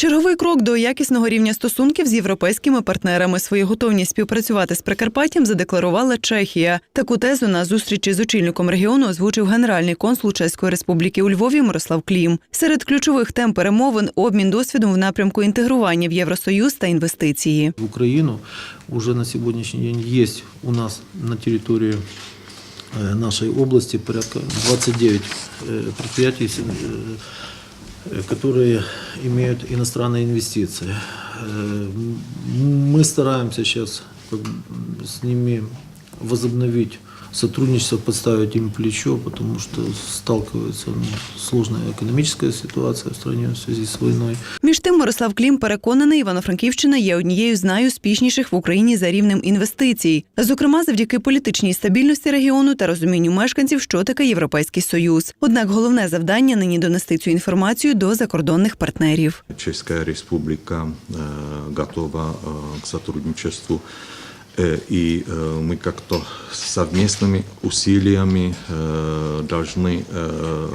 Черговий крок до якісного рівня стосунків з європейськими партнерами. Свою готовність співпрацювати з Прикарпаттям задекларувала Чехія. Таку тезу на зустрічі з очільником регіону озвучив генеральний консул Чеської республіки у Львові Мирослав Клім. Серед ключових тем перемовин обмін досвідом в напрямку інтегрування в Євросоюз та інвестиції. В Украину уже на сегодняшний день есть у нас на территории э, нашей области порядка 29 э, предприятий, с- э, которые имеют иностранные инвестиции. Э, м- Мы стараемся сейчас как бы с ними возобновить сотрудничество, подставить им плечо, потому что сталкивается ну, сложная экономическая ситуация в стране в связи с войной. Між тим, Мирослав Клім переконаний, Івано-Франківщина є однією з найуспішніших в Україні за рівнем інвестицій, зокрема завдяки політичній стабільності регіону та розумінню мешканців, що таке європейський союз. Однак головне завдання нині донести цю інформацію до закордонних партнерів. Česká republika eh, готова eh, к сотрудничеству Э, И э, мы как-то совместными усилиями э, должны э,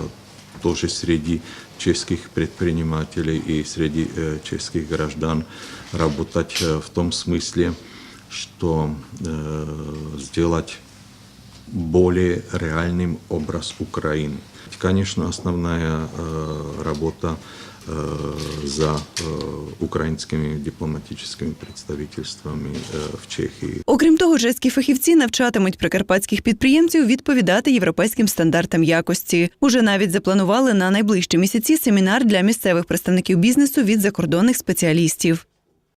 тоже среди чешских предпринимателей и среди э, чешских граждан работать э, в том смысле, что э, сделать более реальным образ Украины. Конечно, основная э, работа э, за э, украинскими дипломатическими представительствами э, в Чехии. Окрім того, чеські фахівці навчатимуть прикарпатських підприємців відповідати європейським стандартам якості. Уже навіть запланували на найближчі місяці семінар для місцевих представників бізнесу від закордонних спеціалістів.